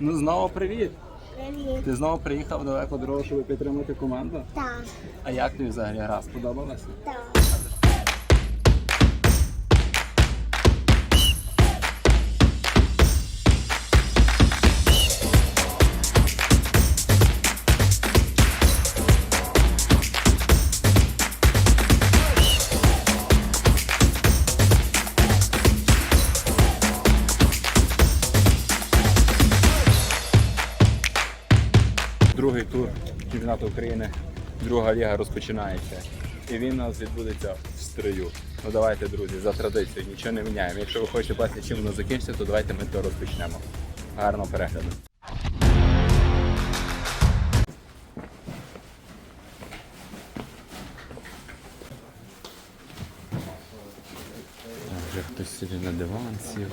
Ну знову привіт. Привіт. Ти знову приїхав далеко дорогу, щоб підтримати команду. Так, А як тобі взагалі гра? Сподобалася? так. Другий тур чемпіонату України, друга ліга розпочинається. І він у нас відбудеться в стрию. Ну давайте, друзі, за традицією нічого не міняємо. Якщо ви хочете бачити, чим воно закінчиться, то давайте ми то розпочнемо. Гарного перегляду. Вже хтось сидить на диван сів,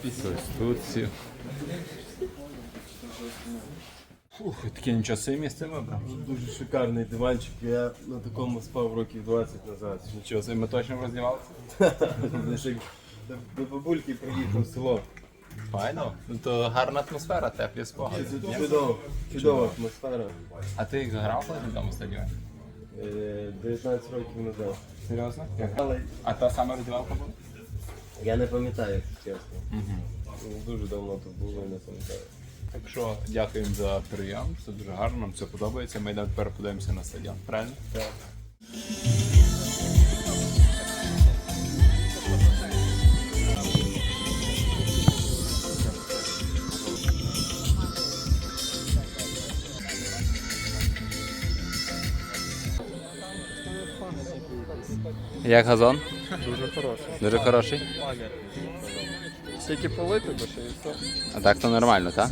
хтось тут сів. Фух, таке нічого собі місце вибрав. Дуже шикарний диванчик. Я на такому спав років 20 назад. Нічого собі, ми точно роздівалися? До- бабульки приїхав в село. Файно. Ну то гарна атмосфера, теплі спогади. Це чудово, чудова атмосфера. А ти грав на тому стадіоні? Е, 19 років назад. Серйозно? Але А та сама роздівалка була? я не пам'ятаю, якщо чесно. Ну, Дуже давно тут було, не пам'ятаю. Так що дякуємо за прийом, все дуже гарно, нам все подобається. Ми йдемо тепер подивимося на стадіон. Правильно? Так. Як газон? Дуже хороший. Дуже хороший. Стільки полити, бо ще і все. А так то нормально, так?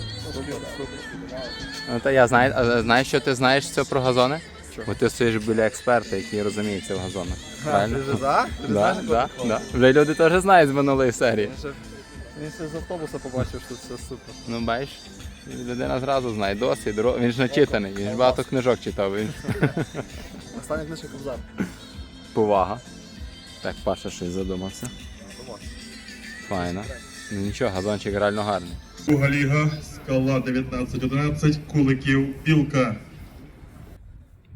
Ну та я знаю, а знаєш, що ти знаєш все про газони? Бо ти стоїш біля експерта, який розуміється в газонах. Правильно? Ти вже за? Ти Да, знаєш, да, як да. Вже люди теж знають з минулої серії. Він ще, він ще з автобуса побачив, що це супер. Ну бачиш, людина зразу знає досвід, ро- він ж начитаний, він ж багато книжок читав. Він... Остання книжка Кобзар. Повага. Так, Паша щось задумався. Файно. Ну нічого, газончик реально гарний. Друга ліга, скала 19-11, Куликів, Білка.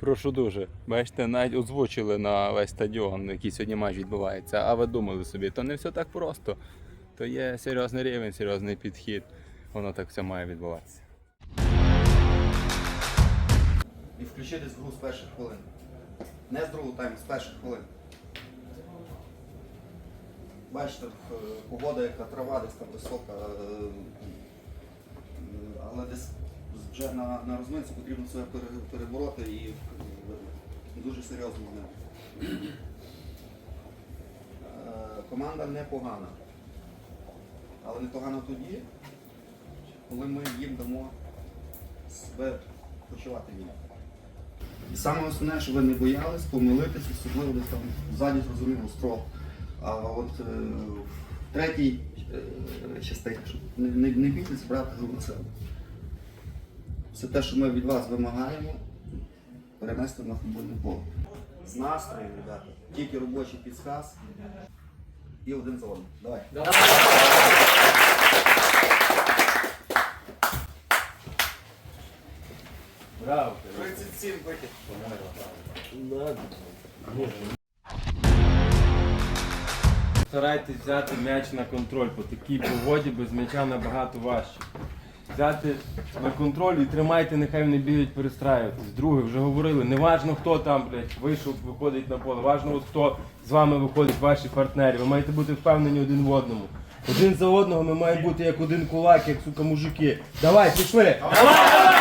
Прошу дуже. Бачите, навіть озвучили на весь стадіон, який сьогодні матч відбувається. А ви думали собі, то не все так просто. То є серйозний рівень, серйозний підхід. Воно так все має відбуватися. і включитись в гру з перших хвилин. Не з другого тайму, з перших хвилин. Бачите, е, погода, яка трава десь там висока, е, але десь вже на, на розминці потрібно себе перебороти і е, дуже серйозно з ним. Е, Команда непогана. Але непогана тоді, коли ми їм дамо себе почувати вільно. І саме основне, що ви не боялись помилитися, особливо десь там ззаді зрозуміло строк. А от е, в третій е, частині, щоб не, не, бійтесь брати на себе. Все те, що ми від вас вимагаємо, перенести на футбольне поле. З настроєм, ребята, тільки робочий підсказ і один за одним. Давай. Браво! 37 вихід. Старайтесь взяти м'яч на контроль, по такій погоді без м'яча набагато важче. Взяти на контроль і тримайте, нехай вони бігають перестраюватись. Друге, вже говорили, не важно хто там, блядь, вийшов, виходить на поле, важно хто з вами виходить, ваші партнери. Ви маєте бути впевнені один в одному. Один за одного ми маємо бути як один кулак, як сука мужики. Давай, пішли! I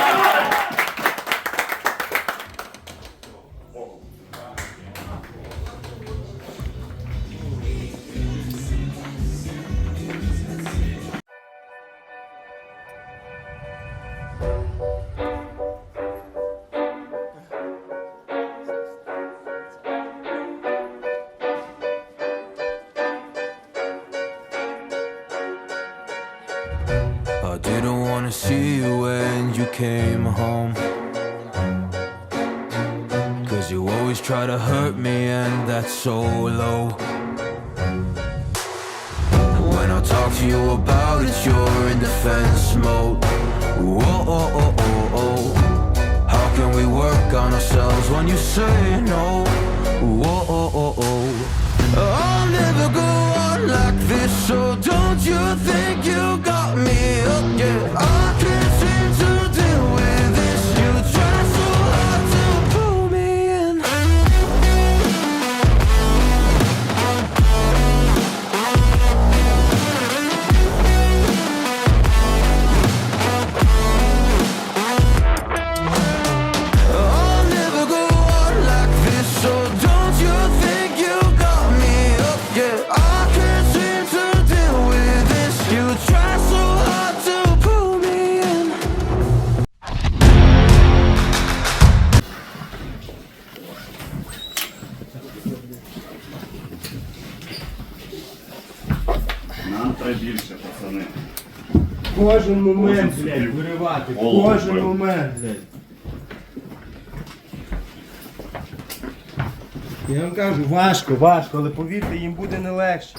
try to hurt me, and that's so low. When I talk to you about it, you're in defense mode. Whoa, oh, oh, oh, oh. How can we work on ourselves when you say no? Whoa, oh, oh, oh. I'll never go on like this, so don't you think you got me up? Yeah, Кожен момент, блядь, виривати. Голову Кожен вбив. момент, блядь. Я вам кажу, важко, важко, але повірте, їм буде не легше.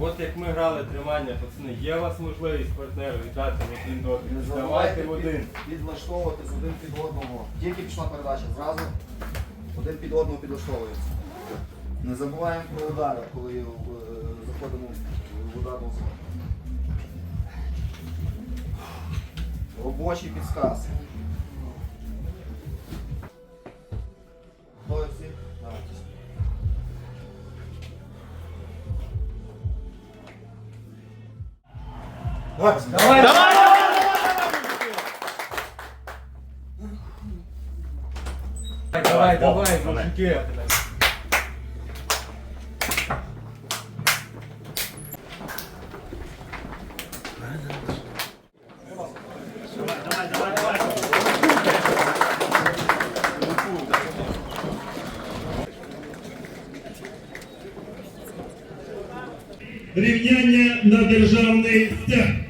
От як ми грали тримання, пацани, є у вас можливість партнеру віддати в один дотик. Не Давайте забувайте в один. під- підлаштовуватись один під одного. Тільки пішла передача, зразу один під одного підлаштовується. Не забуваємо про удари, коли е, заходимо в ударну зону. Робочий підсказ. Готові всі? Давайте. Давай! Давай! Давай, давай, мужики. На державний стяг.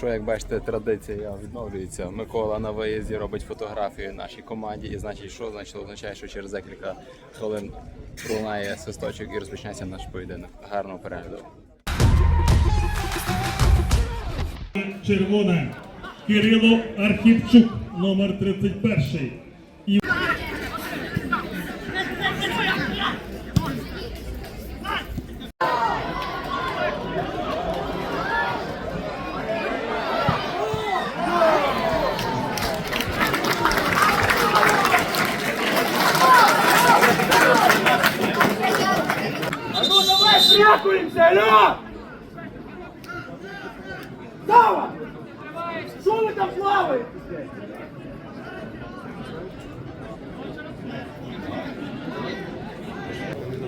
Що, як бачите, традиція відновлюється. Микола на виїзді робить фотографію нашій команді. І значить, що значить означає, що через декілька хвилин пролунає свисточок і розпочнеться наш поєдинок. Гарного перегляду. Червона. Кирило Архіпчук, номер 31.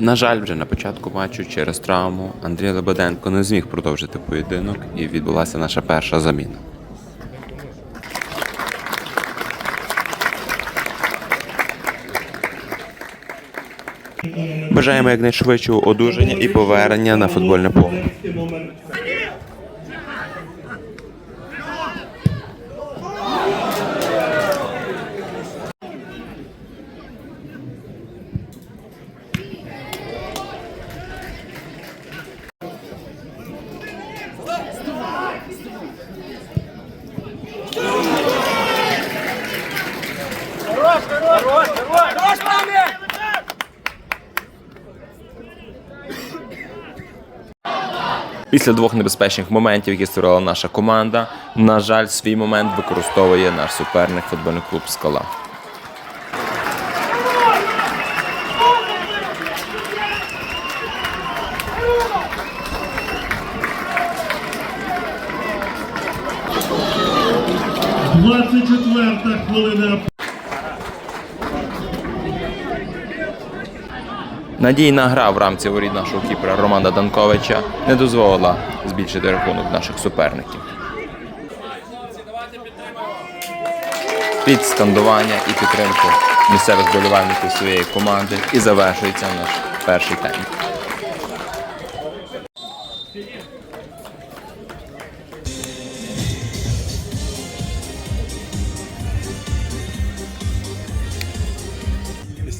На жаль, вже на початку матчу через травму Андрій Лебеденко не зміг продовжити поєдинок і відбулася наша перша заміна. Бажаємо якнайшвидшого одужання і повернення на футбольне поле. Після двох небезпечних моментів, які створила наша команда, на жаль, свій момент використовує наш суперник футбольний клуб Скала. Двадцять четверта хвилина. Надійна гра в рамці воріт нашого кіпера Романа Данковича не дозволила збільшити рахунок наших суперників. Під скандування і підтримку місцевих болівальників своєї команди і завершується наш перший тайм.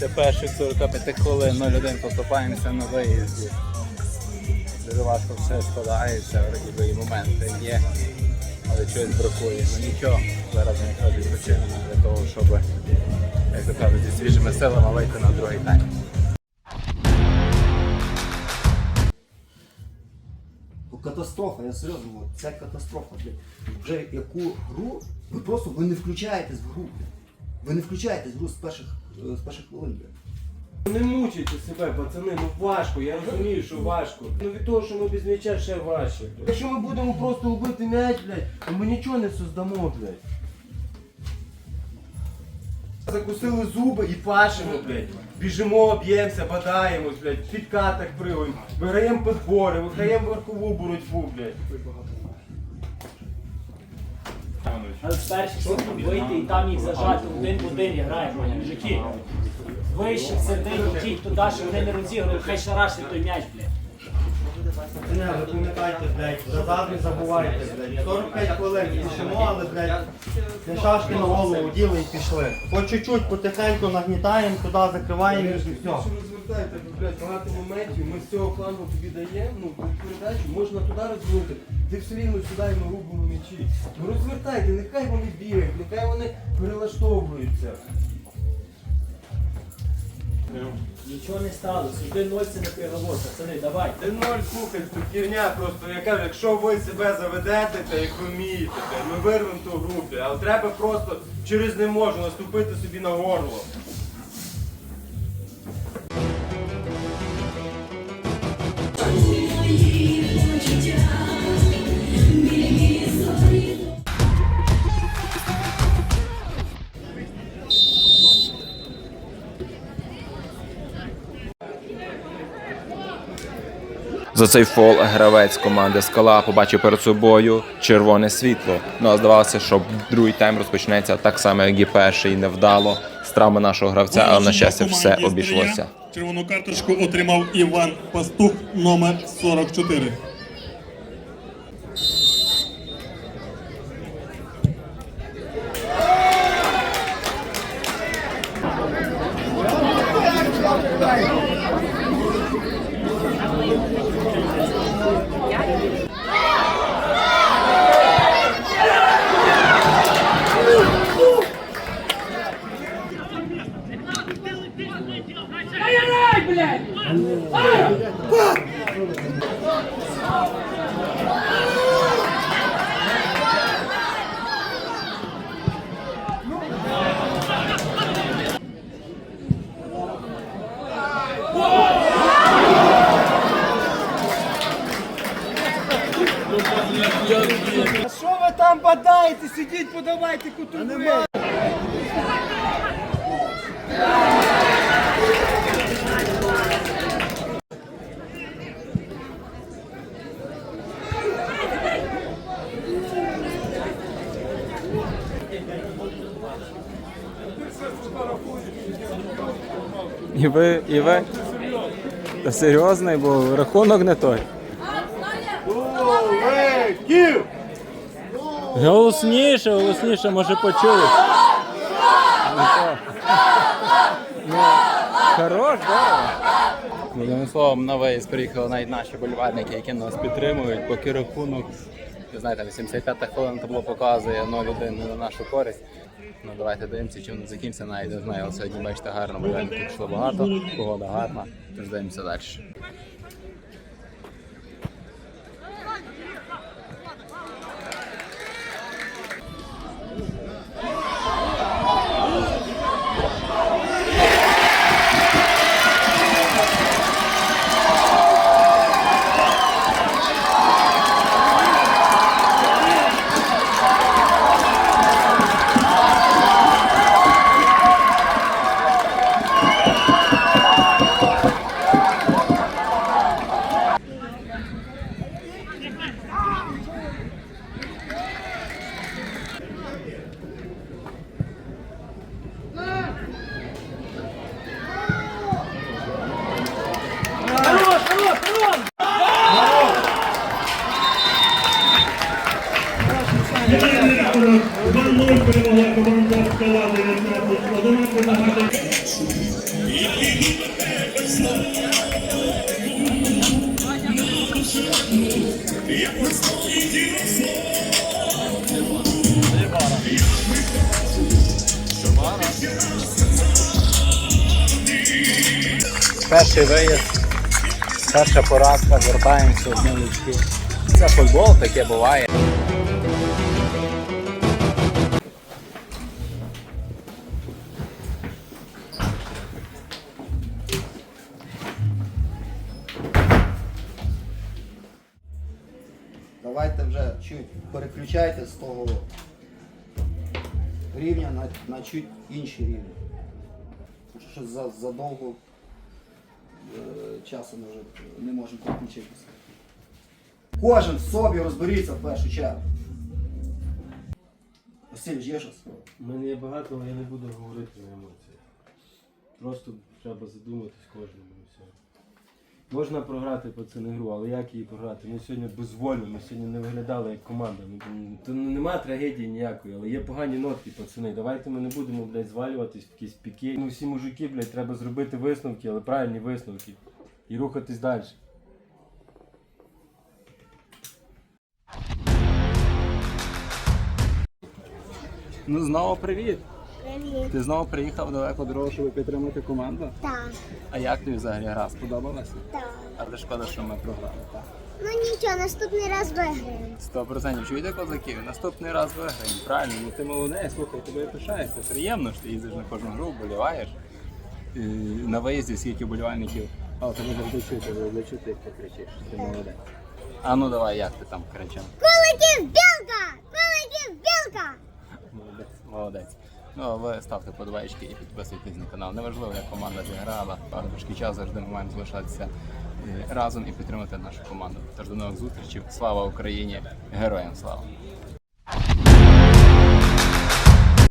Після перших 45 хвилин 0-1 поступаємося на виїзді. Дуже важко все складається, вроді моменти є, але чогось бракує. Ну нічого, зараз ми якраз відпочинемо для того, щоб, як то кажуть, зі свіжими силами вийти на другий тайм. Ну, Катастрофа, я серйозно говорю, це катастрофа. Вже яку гру, ви просто ви не включаєтесь в гру. Ви не включаєтесь в з перших, е, з перших хвилин. Не мучайте себе, пацани, ну важко, я розумію, що важко. Ну від того, що ми без м'яча ще важче. Якщо ми будемо просто убити м'яч, блядь, то ми нічого не создамо, блядь. Закусили зуби і пашемо, блядь. Біжимо, б'ємося, бадаємось, блядь, в підкатах пригаємо, виграємо підбори, виграємо верхову боротьбу, блядь. Але перші секунд вийти і там їх зажати один в один і граємо, мужики. Вище, середині, ті, хто далі, вони не розігрують, хай шарашить той м'яч, блядь. Не, ви пам'ятайте, блядь, назад не забувайте, блядь. 45 хвилин пішимо, але, блядь, не шашки на голову діли і пішли. По чуть-чуть потихеньку нагнітаємо, туди закриваємо і все. Що розвертайте, блядь, багато моментів, ми з цього флангу тобі даємо, ну, передачу, можна туди розвернути, ти все рівно сюди і ми рубимо м'ячі. Ну розвертайте, нехай вони бігають, нехай вони перелаштовуються. Нічого не сталося, один 0 це не приговор, пацани, давай. Ти ноль слухай, це херня просто, я кажу, якщо ви себе заведете, то як ви вмієте, блядь, ми вирвемо ту групу, але треба просто через не можу наступити собі на горло. За цей фол гравець команди Скала побачив перед собою червоне світло. Ну а здавалося, що другий тайм розпочнеться так само, як і перший, невдало з травми нашого гравця, але на щастя все обійшлося. Червону карточку отримав Іван Пастух, номер 44. Що ви там бадаєте? Сидіть, подавайте кутуби. І ви, і ви? Та серйозний, бо рахунок не той. Голосніше, голосніше, може почули. Хорош, да? Одним словом, на виїзд приїхали навіть наші болівальники, які нас підтримують, поки рахунок, ви знаєте, 85-та хвилин табло показує 0-1 на нашу користь. Ну давайте дивимося, чим воно закінчиться, навіть не знаю. Сьогодні бачите гарно, тут йшло багато, погода гарна, тож дивимося далі. Перший виїзд, перша поразка, вертаємося одні лучки. Це футбол, таке буває. Давайте вже чуть переключайте з того рівня на, на чуть інший рівень. Що за, задовго е, часу ми вже не можемо переключитися. Кожен в собі розберіться в першу чергу. Василь, є щось? У мене є багато, але я не буду говорити на емоціях. Просто треба задуматись кожному. Можна програти пацани гру, але як її програти? Ми сьогодні безвольно, ми сьогодні не виглядали як команда. То нема трагедії ніякої, але є погані нотки, пацани. Давайте ми не будемо, блядь, звалюватись в якісь піки. Ну всі мужики, блядь, треба зробити висновки, але правильні висновки. І рухатись далі. Ну знову привіт. Привіт. Ти знову приїхав далеко дорогу, щоб підтримати команду. Так, А як тобі взагалі гра сподобалася? так. Але шкода, що ми програли. Так? Ну нічого, наступний раз виграємо. Сто процентів. Чуєте, козаків? Наступний раз виграємо. Правильно, ну ти молодець, слухай, тобі пишаєшся. Приємно, що ти їздиш на кожну гру, вболіваєш. І на виїзді скільки болівальників. А, тебе завжди чути, завжди чути, як ти кричиш. Ти молодець. А ну давай, як ти там кричав? Куликів білка! Куликів білка! Молодець, молодець. Ну, ви ставте подобайки і підписуйтесь на канал. Неважливо, як команда зіграла. трошки час завжди ми маємо залишатися е, разом і підтримати нашу команду. Тож до нових зустрічей. Слава Україні! Героям слава!